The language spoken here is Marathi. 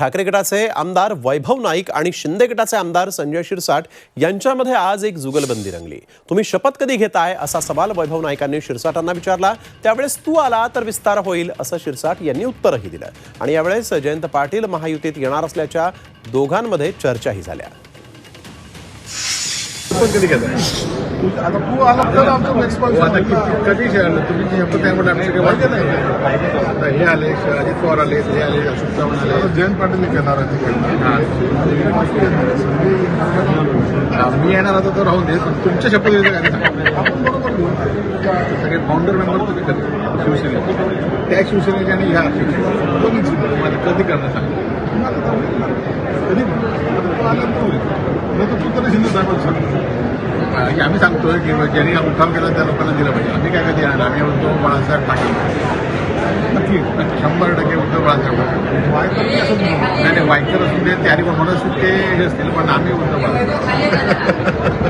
ठाकरे गटाचे आमदार वैभव नाईक आणि शिंदे गटाचे आमदार संजय शिरसाट यांच्यामध्ये आज एक जुगलबंदी रंगली. तुम्ही शपथ कधी घेताय असा सवाल वैभव नाईकांनी शिरसाटांना विचारला. त्यावेळेस तू आला तर विस्तार होईल असं शिरसाट यांनी उत्तरही दिलं. आणि यावेळेस जयंत पाटील महायुतीत येणार असल्याच्या दोघांमध्ये चर्चाही झाल्या. पण कधी घेताय? आता तू आला तर आमचं एक्सपान्स हो, आता किती- कधी शहर तुम्ही जी शपथ आमचं काही वाटत नाही. आता हे आले अजित पवार आले हे आले अशोक चव्हाण आले. जयंत पाटील हा, मी येणार आता तर राहून दे. तुमच्या सांगा आपण बरोबर. सगळे फाउंडर मेंबर तुम्ही करता शिवसेनेचे. त्या शिवसेनेचे आणि ह्या मला कधी करणं सांगा. आता तर होईल ना. कधी? आता तू आला तर होईल नाही तर तू तरी शिंदे साहेबांना म्हणजे आम्ही सांगतोय की ज्यांनी उठाव केला त्या लोकांना दिलं पाहिजे. आम्ही काय कधी येणार आम्ही उद्धव बाळासाहेब पाटील नक्की शंभर टक्के उद्धव बाळासाहेब वायकर नाही नाही वाईकर असून ते तयारी कोण म्हणत असतील ते हे असतील पण आम्ही उद्धव बाळासाहेब